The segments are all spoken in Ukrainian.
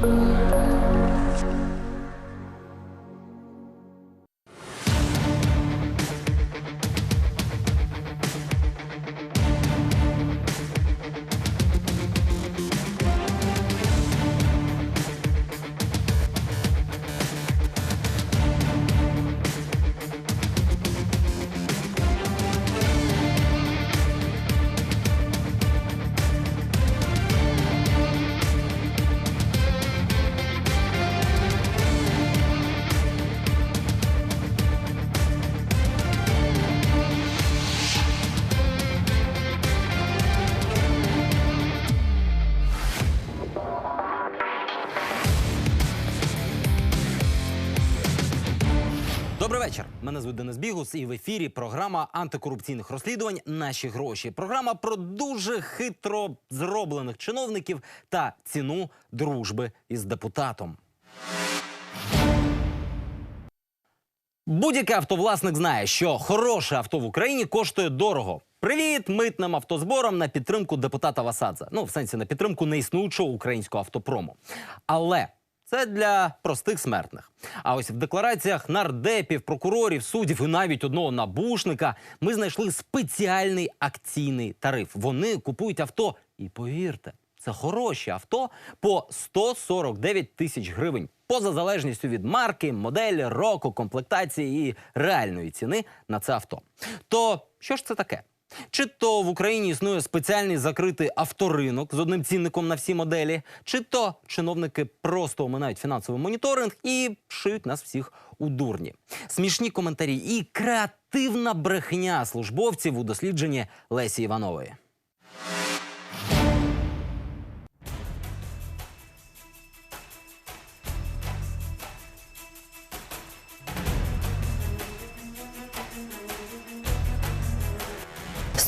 嗯。Мене звуть Денис Бігус, і в ефірі програма антикорупційних розслідувань Наші гроші. Програма про дуже хитро зроблених чиновників та ціну дружби із депутатом. Будь-який автовласник знає, що хороше авто в Україні коштує дорого. Привіт митним автозборам на підтримку депутата Васадзе. Ну, в сенсі на підтримку неіснуючого українського автопрому. Але це для простих смертних. А ось в деклараціях нардепів, прокурорів, суддів і навіть одного набушника ми знайшли спеціальний акційний тариф. Вони купують авто, і повірте, це хороші авто по 149 тисяч гривень. Поза залежністю від марки, моделі, року, комплектації і реальної ціни на це авто. То що ж це таке? Чи то в Україні існує спеціальний закритий авторинок з одним цінником на всі моделі, чи то чиновники просто оминають фінансовий моніторинг і шиють нас всіх у дурні. Смішні коментарі і креативна брехня службовців у дослідженні Лесі Іванової.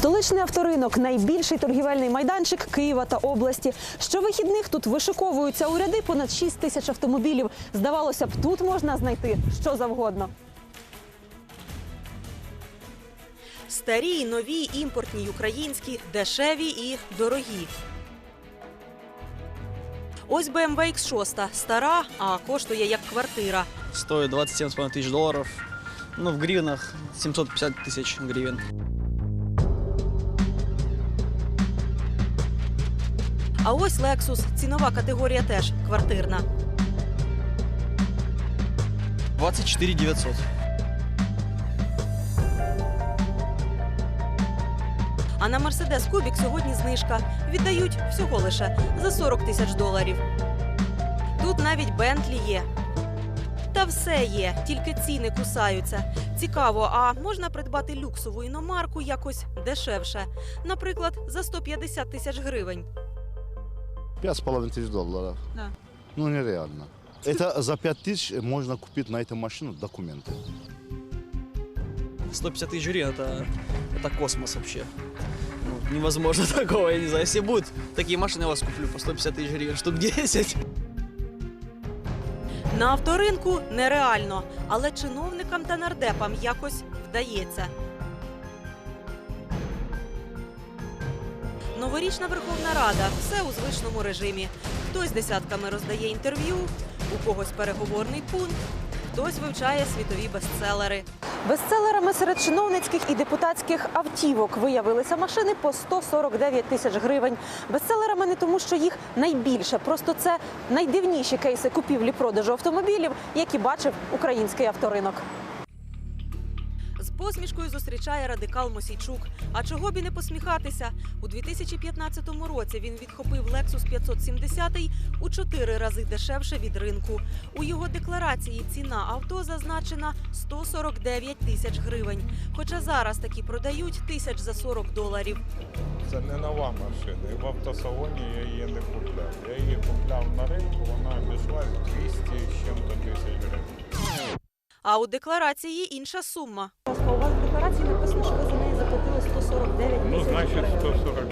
Столичний авторинок найбільший торгівельний майданчик Києва та області. Щовихідних тут вишиковуються у ряди понад 6 тисяч автомобілів. Здавалося б, тут можна знайти що завгодно. Старі, нові, імпортні, українські, дешеві і дорогі. Ось BMW X6, стара, а коштує як квартира. стоит 27,5 тысяч долларов. Ну, в гривнах 750 тысяч гривен. А ось Lexus, цінова категорія теж квартирна. 24 900. А на Mercedes Кубік сьогодні знижка. Віддають всього лише за 40 тисяч доларів. Тут навіть Бентлі є. Та все є, тільки ціни кусаються. Цікаво, а можна придбати люксову іномарку якось дешевше, наприклад, за 150 тисяч гривень. Пять с половиной тысяч долларов. Да. Ну, нереально. Это за пять тысяч можно купить на эту машину документы. 150 тысяч гривен это, это космос вообще. Ну, невозможно такого, я не знаю. Если будут такие машины, я вас куплю по 150 тысяч гривен, штук 10. На авторинку нереально, але чиновникам та нардепам якось вдається. Новорічна Верховна Рада все у звичному режимі. Хтось десятками роздає інтерв'ю, у когось переговорний пункт, хтось вивчає світові бестселери. Бестселерами серед чиновницьких і депутатських автівок виявилися машини по 149 тисяч гривень. Бестселерами не тому, що їх найбільше, просто це найдивніші кейси купівлі-продажу автомобілів, які бачив український авторинок. Посмішкою зустрічає радикал Мосійчук. А чого б і не посміхатися? У 2015 році він відхопив Lexus 570 у чотири рази дешевше від ринку. У його декларації ціна авто зазначена 149 тисяч гривень. Хоча зараз такі продають тисяч за 40 доларів. Це не нова машина. І в автосалоні я її не купляв. Я її купляв на ринку, вона обійшлась 200 А у декларації інша сума. У вас в декларації написано, що ви за неї заплатили 149 Ну, значить, 140.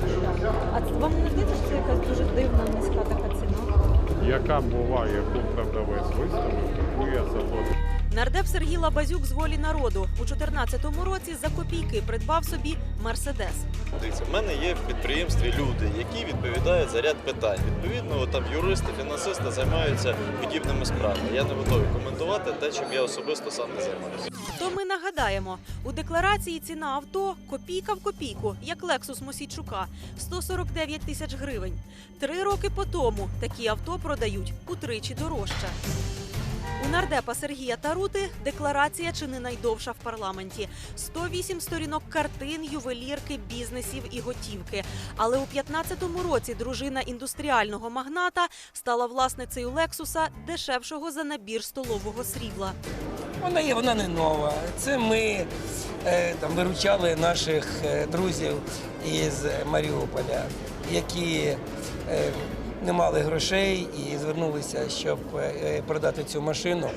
А вам не здається, що це якась дуже дивна низька така ціна? Яка буває, яку продавець виставив, таку я заплатив. Нардеп Сергій Лабазюк з волі народу у 2014 році за копійки придбав собі мерседес. Дивіться, в мене є в підприємстві люди, які відповідають за ряд питань. Відповідно, там юристи, фінансисти займаються подібними справами. Я не готовий коментувати те, чим я особисто сам не займаюся. То ми нагадаємо, у декларації ціна авто копійка в копійку, як Лексус Мосійчука 149 тисяч гривень. Три роки по тому такі авто продають утричі дорожче. У нардепа Сергія Тарути декларація чи не найдовша в парламенті. 108 сторінок картин, ювелірки, бізнесів і готівки. Але у 15-му році дружина індустріального магната стала власницею Лексуса дешевшого за набір столового срібла. Вона є, вона не нова. Це ми е, там виручали наших е, друзів із Маріуполя, які е, не мали грошей і звернулися, щоб е, продати цю машину.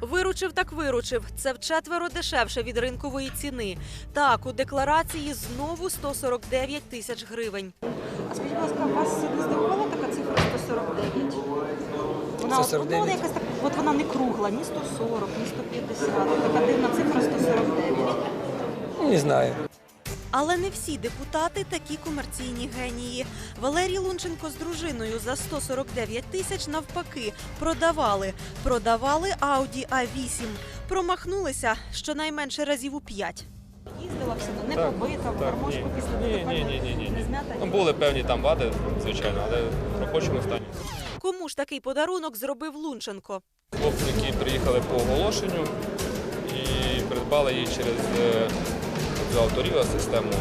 Виручив так виручив. Це вчетверо дешевше від ринкової ціни. Так, у декларації знову 149 тисяч гривень. А скажіть, будь ласка, вас не здивувала така цифра 149? Вона, от, ну, якась так, от вона не кругла, ні 140, ні 150. Така дивна цифра 149. Ну, Не знаю. Але не всі депутати такі комерційні генії. Валерій Лунченко з дружиною за 149 тисяч навпаки продавали. Продавали Audi A8. Промахнулися щонайменше разів у п'ять. Їздила все не побита, в гармошку після Ні, ні, ні, ні, ні, не знята. Ну, були певні там вади, звичайно, але в робочому стані. Кому ж такий подарунок зробив Лунченко? Хлопці, які приїхали по оголошенню і придбали її через е, цю авторіла систему.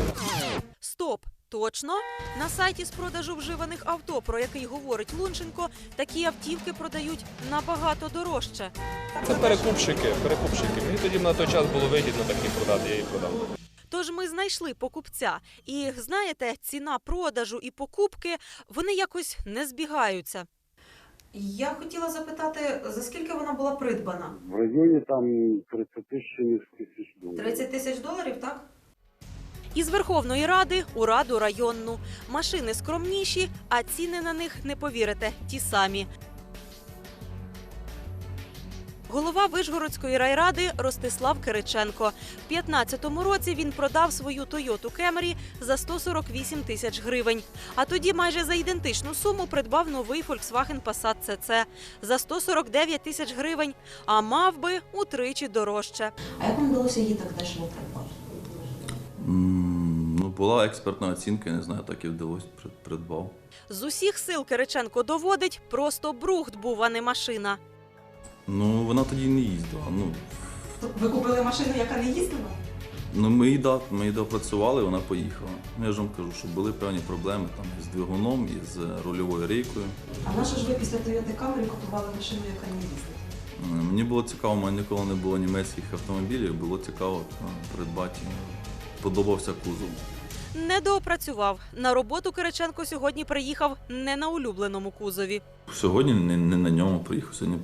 Стоп! Точно на сайті з продажу вживаних авто, про який говорить Лунченко, такі автівки продають набагато дорожче. Це перекупщики, перекупщики. Мені тоді на той час було вигідно такі продати, я їх продав. Тож ми знайшли покупця, і знаєте, ціна продажу і покупки вони якось не збігаються. Я хотіла запитати, за скільки вона була придбана? В районе там 30 тысяч тысяч 30 тисяч доларів, так? Із Верховної Ради у Раду районну. Машини скромніші, а ціни на них не повірите, ті самі. Голова Вишгородської райради Ростислав Кириченко. В 15-му році він продав свою Toyota Camry за 148 тисяч гривень. А тоді майже за ідентичну суму придбав новий Volkswagen Passat CC за 149 тисяч гривень, а мав би утричі дорожче. А як вам вдалося її так дешево придбати? Була експертна оцінка, я не знаю, так і вдалося придбав. З усіх сил Кириченко доводить, просто брухт був, а не машина. Ну, вона тоді не їздила. Ну, Ви купили машину, яка не їздила? ну ми її да, ми її допрацювали, вона поїхала. Ну, я ж вам кажу, що були певні проблеми там із двигуном, із е, рульовою рейкою. А на що ж ви після Toyota Camry купували машину, яка не їздить? М, Мені було цікаво, у мене ніколи не було німецьких автомобілів, було цікаво е, придбати. Подобався кузов. Не доопрацював. На роботу Кириченко сьогодні приїхав не на улюбленому кузові. Сьогодні не, не на ньому приїхав, сьогодні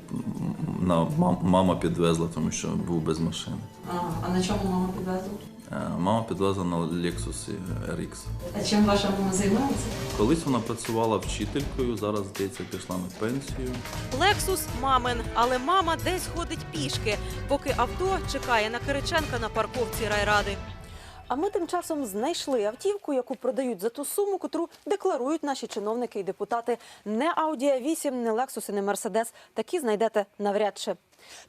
на мама підвезла, тому що був без машини. Ага. А на чому мама підвезла? Е, Мама підвезла на Lexus RX. А чим ваша мама займається? Колись вона працювала вчителькою, зараз, здається, пішла на пенсію. Лексус мамин, але мама десь ходить пішки, поки авто чекає на Кириченка на парковці райради. А ми тим часом знайшли автівку, яку продають за ту суму, котру декларують наші чиновники і депутати. Не Audi A8, не Lexus і не Mercedes. Такі знайдете навряд чи.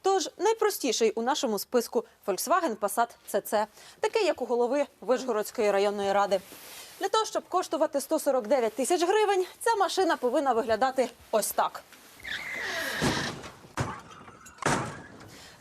Тож найпростіший у нашому списку Volkswagen Passat CC, такий як у голови Вишгородської районної ради. Для того, щоб коштувати 149 тисяч гривень, ця машина повинна виглядати ось так.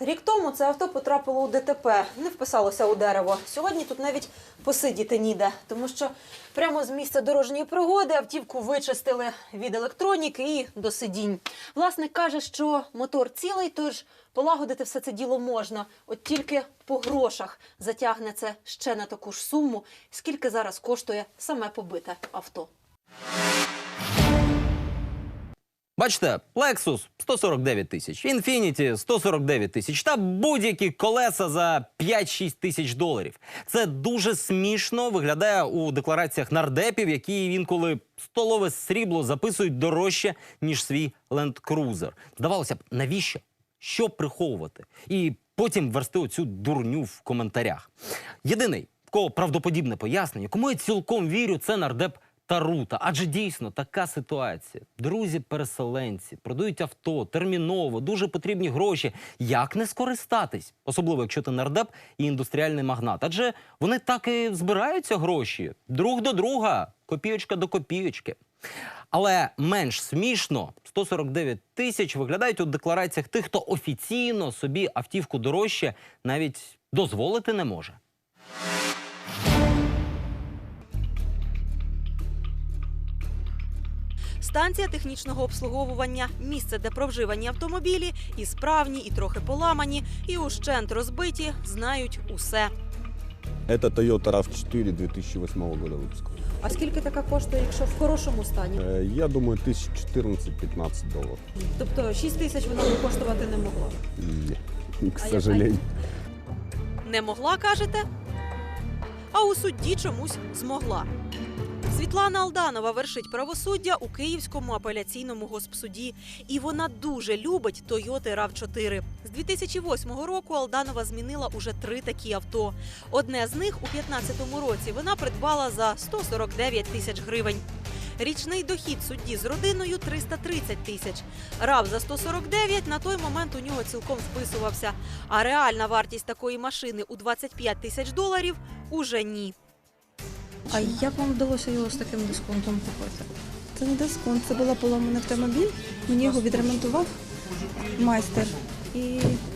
Рік тому це авто потрапило у ДТП, не вписалося у дерево. Сьогодні тут навіть посидіти ніде, тому що прямо з місця дорожньої пригоди автівку вичистили від електроніки і до сидінь. Власник каже, що мотор цілий, тож полагодити все це діло можна. От тільки по грошах затягне це ще на таку ж суму, скільки зараз коштує саме побите авто. Бачите, Lexus 149 тисяч, Infiniti 149 тисяч та будь-які колеса за 5-6 тисяч доларів. Це дуже смішно виглядає у деклараціях нардепів, які інколи столове срібло записують дорожче, ніж свій Land Cruiser. Здавалося б, навіщо? Що приховувати? І потім версти оцю дурню в коментарях. Єдиний, в кого правдоподібне пояснення, кому я цілком вірю, це нардеп Тарута. Адже дійсно така ситуація. Друзі-переселенці продають авто терміново, дуже потрібні гроші. Як не скористатись? Особливо, якщо ти нардеп і індустріальний магнат. Адже вони так і збираються гроші друг до друга, копійочка до копійочки. Але менш смішно 149 тисяч виглядають у деклараціях тих, хто офіційно собі автівку дорожче навіть дозволити не може. Станція технічного обслуговування місце, де провживані автомобілі, і справні, і трохи поламані, і ущент розбиті, знають усе. Это Toyota RAV4 2008 года выпуска. А скільки така коштує, якщо в хорошому стані? Э, Я думаю, 1014-15 долларов. Тобто 6 тисяч вона б коштувати не могла. Не, к А я- сожалению. Не могла, кажете? А у судді чомусь змогла. Світлана Алданова вершить правосуддя у Київському апеляційному госпсуді, і вона дуже любить Toyota RAV4. З 2008 року Алданова змінила уже три такі авто. Одне з них у 2015 році вона придбала за 149 тисяч гривень. Річний дохід судді з родиною 330 тисяч. Рав за 149 на той момент у нього цілком вписувався. А реальна вартість такої машини у 25 тисяч доларів уже ні. А як вам вдалося його з таким дисконтом купити? Це не дисконт, це була поломаний автомобіль. Мені його відремонтував майстер. І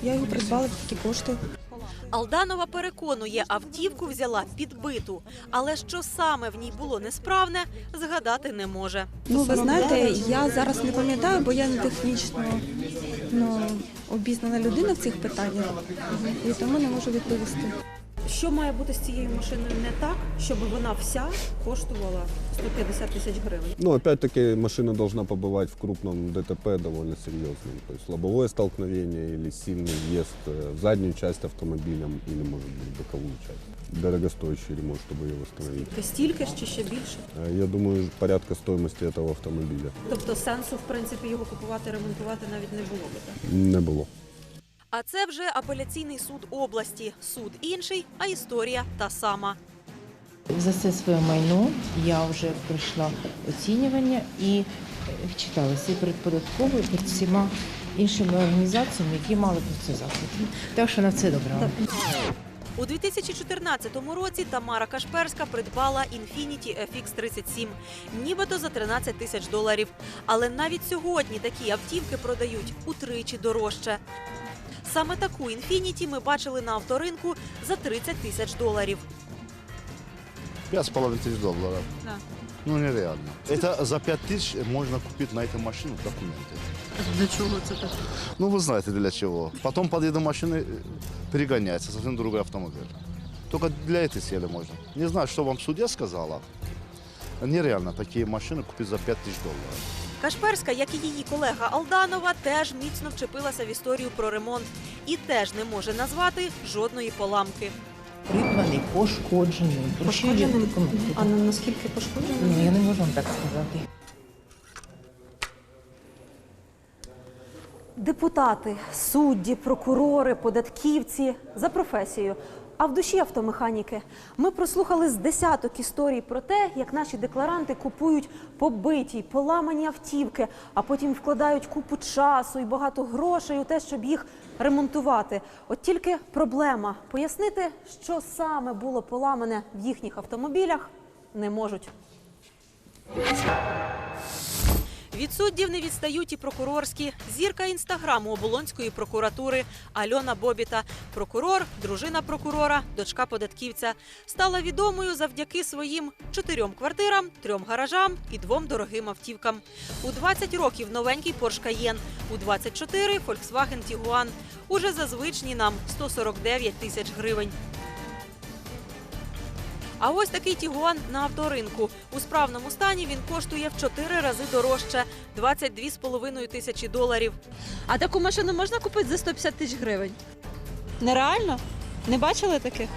я його придбала за такі кошти. Алданова переконує, автівку взяла підбиту, але що саме в ній було несправне, згадати не може. Ну, ви знаєте, я зараз не пам'ятаю, бо я не технічно ну, обізнана людина в цих питаннях, і тому не можу відповісти. Що має бути з цією машиною не так, щоб вона вся коштувала 150 тисяч гривень? Но Ну, опять-таки машина должна побывать в крупном ДТП довольно серьезном. То есть лобовое столкновение или сильный въезд э, в заднюю часть автомобилем или, может быть, боковую часть. Дорогостоящий ремонт, чтобы ее восстановить. Тобто стільки ж чи ще більше? Э, Я думаю, порядка стоимости этого автомобиля Тобто сенсу, в принципі, його купувати, ремонтувати навіть не було би так. не было. А це вже апеляційний суд області. Суд інший, а історія та сама. За все своє майно я вже пройшла оцінювання і е, читалася і перед податковою, і перед всіма іншими організаціями, які мали про це захід. Так що на це добре. У 2014 році Тамара Кашперська придбала Infiniti FX37, нібито за 13 тисяч доларів. Але навіть сьогодні такі автівки продають утричі дорожче. Саме таку Infiniti ми бачили на авторинку за 30 тисяч доларів. Пять с половиной тысяч долларов. Да. Ну, нереально. Это за пять тысяч можно купить на эту машину документы. Для чого це так? Ну, вы знаете для чего. Потом подъеду машины, э, перегоняется, совсем другой автомобиль. Только для этой цели можно. Не знаю, что вам судья сказала. Нереально такие машины купить за 5 тысяч долларов. Кашперська, як і її колега Алданова, теж міцно вчепилася в історію про ремонт і теж не може назвати жодної поламки. Придбаний, пошкоджений. Пошкоджений? А наскільки пошкоджений? Ну, я не можу вам так сказати. Депутати, судді, прокурори, податківці за професією. А в душі автомеханіки ми прослухали з десяток історій про те, як наші декларанти купують побиті, поламані автівки, а потім вкладають купу часу і багато грошей у те, щоб їх ремонтувати. От тільки проблема пояснити, що саме було поламане в їхніх автомобілях, не можуть. Від суддів не відстають і прокурорські. Зірка інстаграму Оболонської прокуратури Альона Бобіта. Прокурор, дружина прокурора, дочка податківця. Стала відомою завдяки своїм чотирьом квартирам, трьом гаражам і двом дорогим автівкам. У 20 років новенький Porsche Cayenne, у 24 – Volkswagen Tiguan. Уже за звичні нам 149 тисяч гривень. А ось такий Тігуан на авторинку. У справному стані він коштує в 4 рази дорожче 22,5 тисячі доларів. А таку машину можна купити за 150 тисяч гривень? Нереально? Не бачили таких?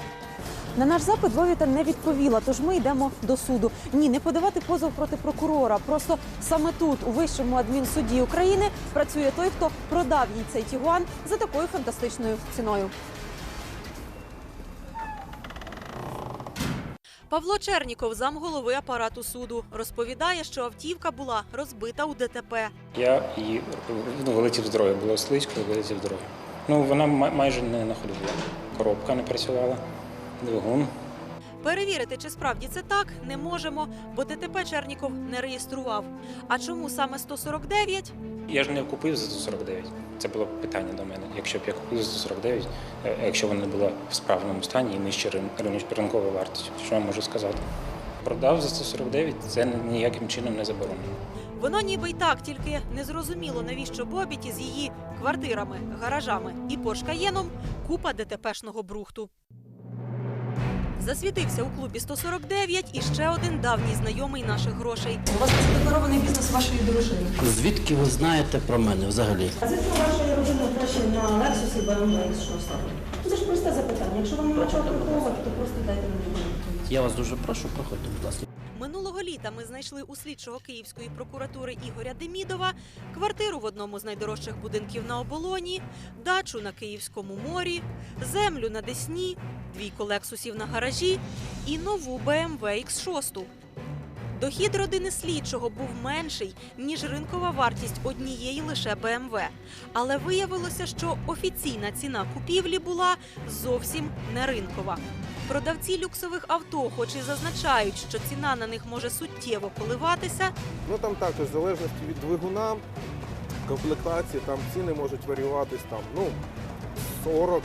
На наш запит Вовіта не відповіла, тож ми йдемо до суду. Ні, не подавати позов проти прокурора. Просто саме тут, у вищому адмінсуді України, працює той, хто продав їй цей Тігуан за такою фантастичною ціною. Павло Черніков, замголови апарату суду, розповідає, що автівка була розбита у ДТП. Я її ну, вилетів з дороги, було слизько, вилетів з дороги. Ну, вона май- майже не на ходу була. Коробка не працювала, двигун. Перевірити, чи справді це так, не можемо, бо ДТП Черніков не реєстрував. А чому саме 149? Я ж не купив за 149. Це було питання до мене. Якщо б я купив за 149, е, якщо вона була в справному стані і нижче рин- ніж ринкова вартість, що я можу сказати? Продав за 149, це ніяким чином не заборонено. Воно ніби й так, тільки незрозуміло, навіщо Бобіті з її квартирами, гаражами і Поршкаєном купа ДТПшного брухту. Засвітився у клубі 149 і ще один давній знайомий наших грошей. У вас задекларований бізнес вашої дружини. Звідки ви знаєте про мене взагалі? А звідки вашої родини гроші на Lexus і BMW X6? Ну, Це ж просте запитання. Якщо вам нема чого приховувати, то просто дайте мені. Я вас дуже прошу, проходьте, будь ласка. Літа ми знайшли у слідчого Київської прокуратури Ігоря Демідова квартиру в одному з найдорожчих будинків на оболоні, дачу на Київському морі, землю на Десні, двійко лексусів на гаражі і нову BMW X6. Дохід родини слідчого був менший, ніж ринкова вартість однієї лише БМВ. Але виявилося, що офіційна ціна купівлі була зовсім не ринкова. Продавці люксових авто, хоч і зазначають, що ціна на них може суттєво коливатися, Ну там також в залежності від двигуна, комплектації, там ціни можуть варіюватись там, ну, 40-55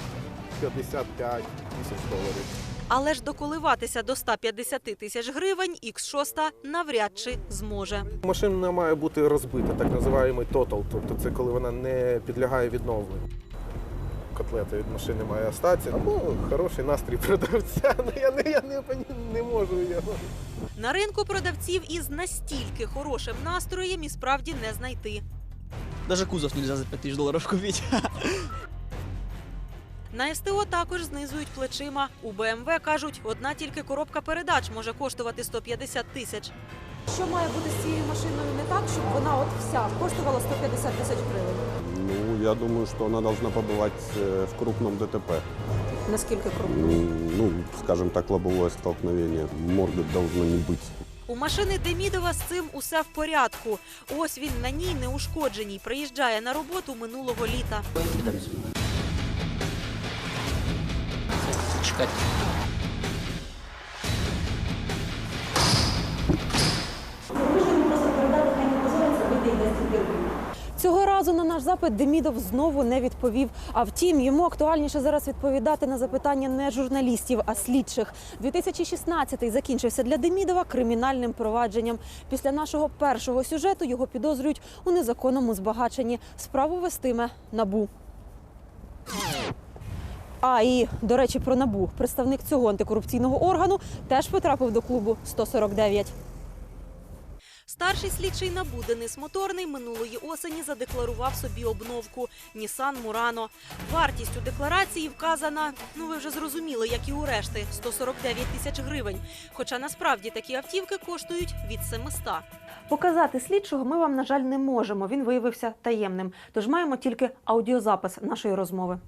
тисяч доларів. Але ж доколиватися до 150 тисяч гривень X6 навряд чи зможе. Машина має бути розбита, так називаємо total, тобто це коли вона не підлягає відновленню. Котлета від машини має остатися, або хороший настрій продавця. Ну я не, я не, не можу його. На ринку продавців із настільки хорошим настроєм і справді не знайти. Даже кузов нельзя за 5 тысяч долларов купить. На СТО також знизують плечима. У БМВ кажуть, одна тільки коробка передач може коштувати 150 тисяч. Що має бути з цією машиною не так, щоб вона от вся коштувала 150 тисяч гривень? Ну, я думаю, что она должна побывать э, в крупном ДТП. Наскільки крупно? М, Ну, скажем так, лобовое столкновение. Морга должно не быть. У машини Демідова з цим усе в порядку. Ось він на ній неушкодженій. Приїжджає на роботу минулого літа. Чекайте. Цього разу на наш запит Демідов знову не відповів. А втім, йому актуальніше зараз відповідати на запитання не журналістів, а слідчих. 2016-й закінчився для Демідова кримінальним провадженням. Після нашого першого сюжету його підозрюють у незаконному збагаченні. Справу вестиме набу. А і до речі, про набу представник цього антикорупційного органу теж потрапив до клубу 149. Старший слідчий НАБУ Денис Моторний минулої осені задекларував собі обновку Нісан Мурано. Вартість у декларації вказана, ну ви вже зрозуміли, як і у решти 149 тисяч гривень. Хоча насправді такі автівки коштують від 700. Показати слідчого ми вам, на жаль, не можемо. Він виявився таємним. Тож маємо тільки аудіозапис нашої розмови.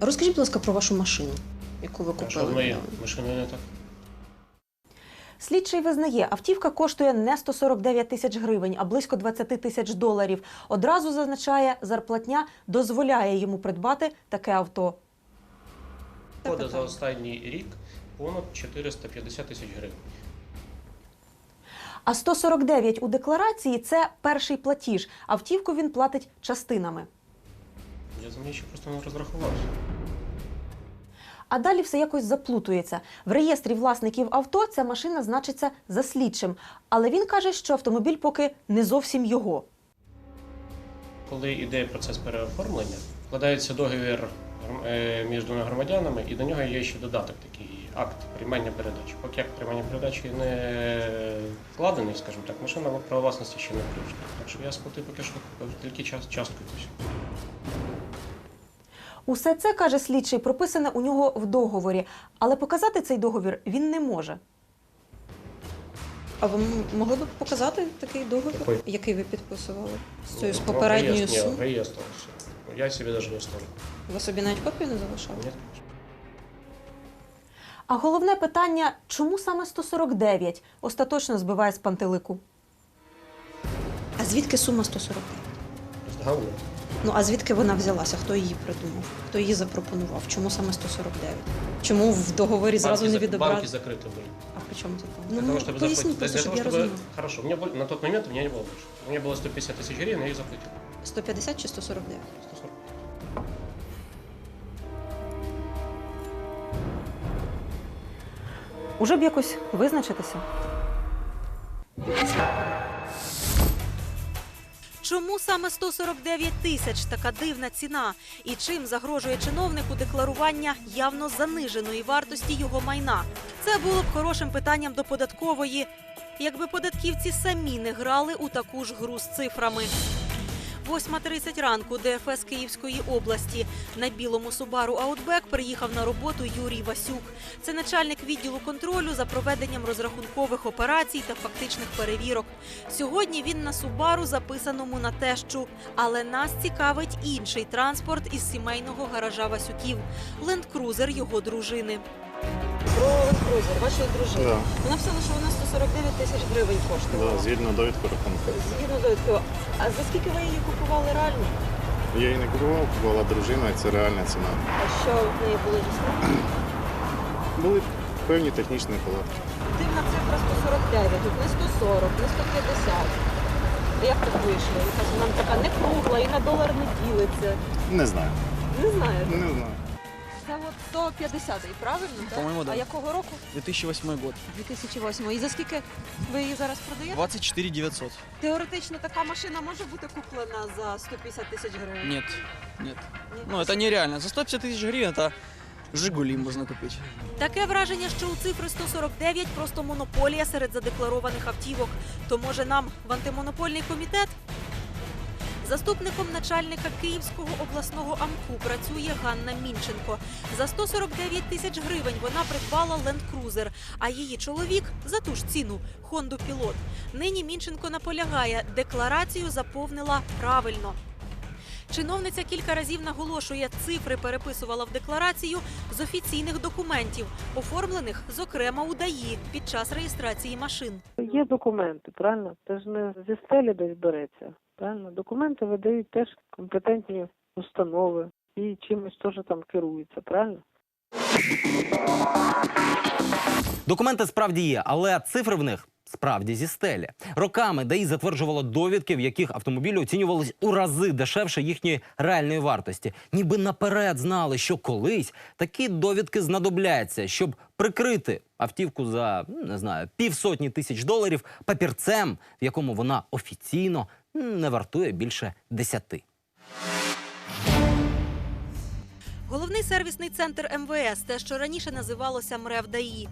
Розкажіть, будь ласка, про вашу машину, яку ви Що купили. моє? Машиною не так. Слідчий визнає, автівка коштує не 149 тисяч гривень, а близько 20 тисяч доларів. Одразу зазначає, зарплатня дозволяє йому придбати таке авто. Шкода за останній рік понад 450 тисяч гривень. А 149 у декларації це перший платіж. Автівку він платить частинами. Я за неї ще просто не розрахувався. А далі все якось заплутується. В реєстрі власників авто ця машина значиться за слідчим. Але він каже, що автомобіль поки не зовсім його. Коли йде процес переоформлення, вкладається договір е, між двома громадянами, і до нього є ще додаток такий акт приймання передач. Поки акт приймання передачі не вкладений, скажімо так, машина право власності ще не включена. Так що я сплатив поки що тільки час, частку. Усе це каже слідчий, прописане у нього в договорі, але показати цей договір він не може. А ви могли б показати такий договір, Який? який ви підписували з цією з Ну, попередньою ні, сумою? реєстр ще. Я себе навіть не оставлю. Ви собі навіть копію не залишали? Ні. А головне питання, чому саме 149 остаточно збиває з пантелику? А звідки сума 149? Говно. Ну а звідки вона взялася? Хто її придумав? Хто її запропонував? Чому саме 149? Чому в договорі зразу Банки не зак- відобрали? Банки закрыты были. А при чому тут? Для Ну, того, ну, чтобы поясніть заплатить. просто, Для щоб того, я чтобы... розуміла. Хорошо, у меня был- на тот момент у меня не было больше. У меня было 150 тысяч гривен, я их заплатил. 150 чи 149? 140. Уже б якось визначитися. Чому саме 149 тисяч така дивна ціна? І чим загрожує чиновнику декларування явно заниженої вартості його майна? Це було б хорошим питанням до податкової, якби податківці самі не грали у таку ж гру з цифрами. 8.30 ранку ДФС Київської області. На білому Субару Аутбек приїхав на роботу Юрій Васюк. Це начальник відділу контролю за проведенням розрахункових операцій та фактичних перевірок. Сьогодні він на Субару записаному на тещу. Але нас цікавить інший транспорт із сімейного гаража Васюків ленд-крузер його дружини. Ленд-крузер вашої дружини. Да. Вона писала, що вона 149 тисяч гривень коштувала. Да, згідно довідку рахунку. Згідно довідки. А за скільки ви її купували реально? Я її не купував, купувала дружина, і це реальна ціна. А що в неї було дійсно? Були певні технічні неполадки. Дивна цифра 149, тут не 140, не 150. Як так вийшло? Якась вона така не кругла і на долар не ділиться. Не знаю. Не знаю. Не знаю. Це от 150 правильно? так? По-моєму, да. А якого року? 2008 год. 2008. І за скільки ви її зараз продаєте? 24 900. Теоретично така машина може бути куплена за 150 тисяч гривень? Нет, нет. Ну, это нереально. За 150 тысяч гривен это Жигули можно купить. Таке враження, що у цифри 149 просто монополія серед задекларованих автівок. То може нам в антимонопольний комітет? Заступником начальника Київського обласного АМКУ працює Ганна Мінченко. За 149 тисяч гривень вона придбала ленд-крузер, а її чоловік за ту ж ціну Хонду Пілот. Нині Мінченко наполягає, декларацію заповнила правильно. Чиновниця кілька разів наголошує, цифри переписувала в декларацію з офіційних документів, оформлених, зокрема, у ДАІ під час реєстрації машин. Є документи, правильно? Це ж не зі стелі десь береться. Правильно? Документи видають теж компетентні установи і чимось теж там керуються, правильно? Документи справді є, але цифри в них справді зі стелі. Роками ДАІ затверджувало довідки, в яких автомобілі оцінювались у рази дешевше їхньої реальної вартості. Ніби наперед знали, що колись такі довідки знадобляться, щоб прикрити автівку за не знаю півсотні тисяч доларів папірцем, в якому вона офіційно не вартує більше десяти. Головний сервісний центр МВС, те, що раніше називалося МРЕВ ДАІ.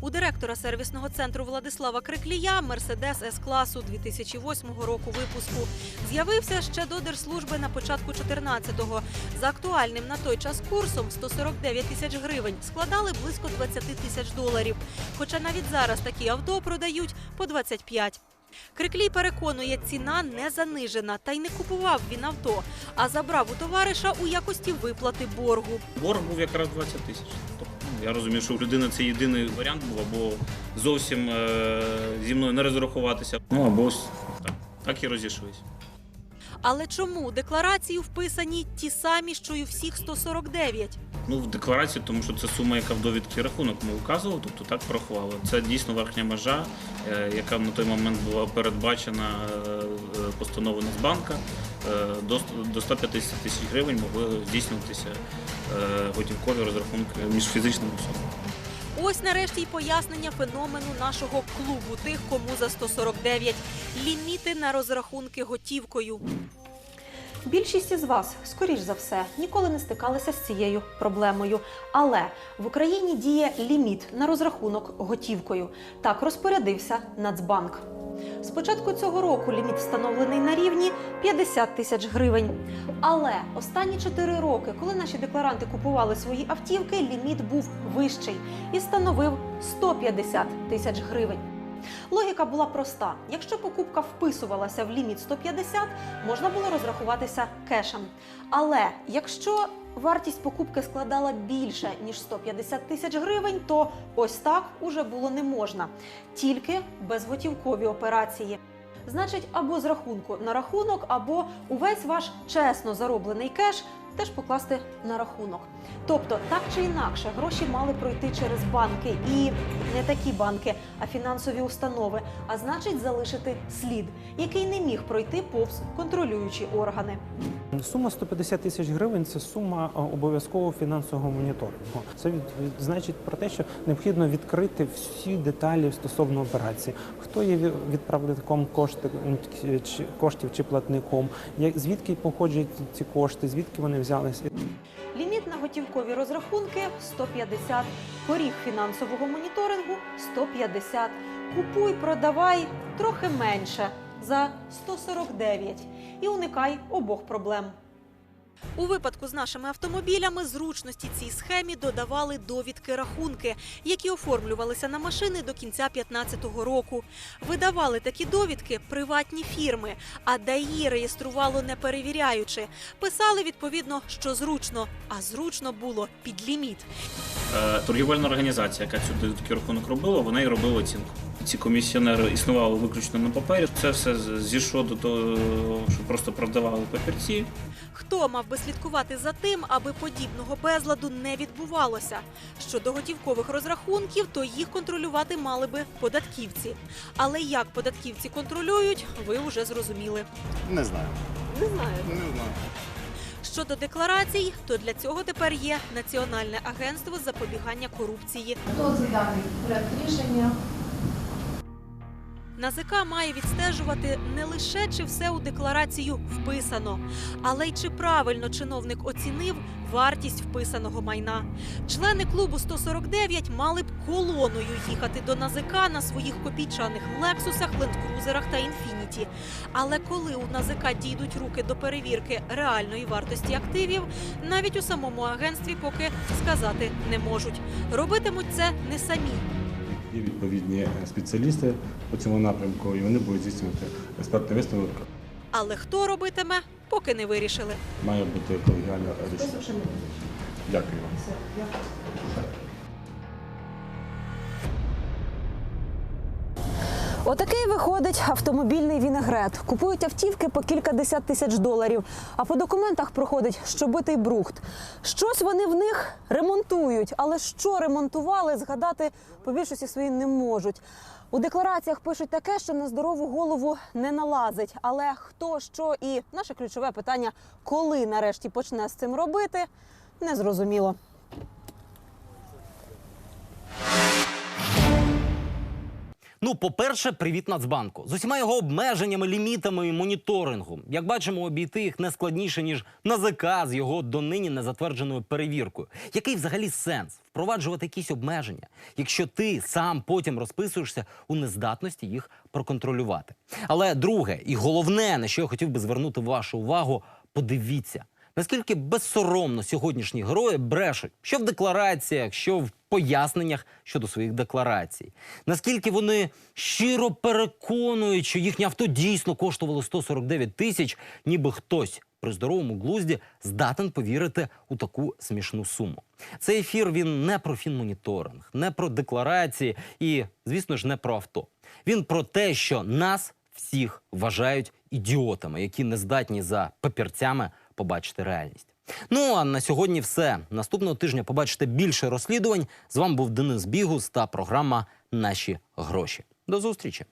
У директора сервісного центру Владислава Криклія Мерседес С класу 2008 року випуску з'явився ще до держслужби на початку 14-го. За актуальним на той час курсом 149 тисяч гривень складали близько 20 тисяч доларів. Хоча навіть зараз такі авто продають по 25. Криклій переконує, ціна не занижена, та й не купував він авто, а забрав у товариша у якості виплати боргу. Борг був якраз 20 тисяч. Тобто, ну, я розумію, що у людини це єдиний варіант був, або зовсім е- зі мною не розрахуватися. Ну або так, так і розійшлися. Але чому у декларацію вписані ті самі, що й у всіх 149? Ну, в декларації, тому що це сума, яка в довідці рахунок ми вказували, тобто так порахували. Це дійсно верхня межа, е, яка на той момент була передбачена е, е, постановою Нацбанка. До, до 150 тисяч гривень могли здійснюватися готівкові розрахунки між фізичними особами. Ось нарешті й пояснення феномену нашого клубу тих, кому за 149. Ліміти на розрахунки готівкою. Більшість із вас, скоріш за все, ніколи не стикалися з цією проблемою. Але в Україні діє ліміт на розрахунок готівкою. Так розпорядився Нацбанк. З початку цього року ліміт встановлений на рівні 50 тисяч гривень. Але останні 4 роки, коли наші декларанти купували свої автівки, ліміт був вищий і становив 150 тисяч гривень. Логіка була проста: якщо покупка вписувалася в ліміт 150, можна було розрахуватися кешем. Але якщо вартість покупки складала більше ніж 150 тисяч гривень, то ось так уже було не можна, тільки безготівкові операції. Значить, або з рахунку на рахунок, або увесь ваш чесно зароблений кеш теж покласти на рахунок. Тобто, так чи інакше, гроші мали пройти через банки і не такі банки, а фінансові установи, а значить, залишити слід, який не міг пройти повз контролюючі органи. Сума 150 тисяч гривень це сума е, обов'язкового фінансового моніторингу. Це від, від- значить про те, що необхідно відкрити всі деталі стосовно операції. Хто є ві- відправником кошти, чи- коштів чи платником, як звідки походять ці кошти, звідки вони взялися. Ліміт на готівкові розрахунки 150, поріг фінансового моніторингу 150. Купуй, продавай трохи менше за 149 і уникай обох проблем. У випадку з нашими автомобілями зручності цій схемі додавали довідки рахунки, які оформлювалися на машини до кінця 2015 року. Видавали такі довідки приватні фірми, а ДАІ реєструвало не перевіряючи. Писали відповідно, що зручно, а зручно було під ліміт. Е, Торгівельна організація, яка цю такий рахунок робила, вона і робила оцінку. Ці комісіонери існували виключно на папері. Це все зійшло до того, що просто продавали папірці. Хто мав би слідкувати за тим, аби подібного безладу не відбувалося? Щодо готівкових розрахунків, то їх контролювати мали би податківці. Але як податківці контролюють, ви вже зрозуміли. Не знаю. Не знаю. Не знаю. Щодо декларацій, то для цього тепер є Національне агентство з запобігання корупції. Хто за даний проект рішення? НАЗК має відстежувати не лише чи все у декларацію вписано, але й чи правильно чиновник оцінив вартість вписаного майна. Члени клубу 149 мали б колоною їхати до НАЗК на своїх копійчаних лексусах, лендкрузерах та інфініті. Але коли у НАЗК дійдуть руки до перевірки реальної вартості активів, навіть у самому агентстві поки сказати не можуть. Робитимуть це не самі. Є відповідні е, спеціалісти по цьому напрямку, і вони будуть здійснювати експертний висновок. Але хто робитиме, поки не вирішили. Має бути колегіальне рішення. Дякую вам. Отакий виходить автомобільний вінегрет. Купують автівки по кілька десят тисяч доларів, а по документах проходить щобитий брухт. Щось вони в них ремонтують, але що ремонтували, згадати по більшості свої не можуть. У деклараціях пишуть таке, що на здорову голову не налазить. Але хто що і наше ключове питання, коли нарешті почне з цим робити, незрозуміло. Ну, по-перше, привіт Нацбанку. З усіма його обмеженнями, лімітами і моніторингом. Як бачимо, обійти їх не складніше, ніж НАЗК з його донині незатвердженою перевіркою. Який взагалі сенс впроваджувати якісь обмеження, якщо ти сам потім розписуєшся у нездатності їх проконтролювати? Але друге і головне, на що я хотів би звернути вашу увагу, подивіться. Наскільки безсоромно сьогоднішні герої брешуть, що в деклараціях, що в поясненнях щодо своїх декларацій. Наскільки вони щиро переконують, що їхнє авто дійсно коштувало 149 тисяч, ніби хтось при здоровому глузді здатен повірити у таку смішну суму. Цей ефір він не про фінмоніторинг, не про декларації і, звісно ж, не про авто. Він про те, що нас всіх вважають ідіотами, які не здатні за папірцями побачити реальність. Ну а на сьогодні все. Наступного тижня побачите більше розслідувань. З вами був Денис Бігус та програма Наші гроші. До зустрічі.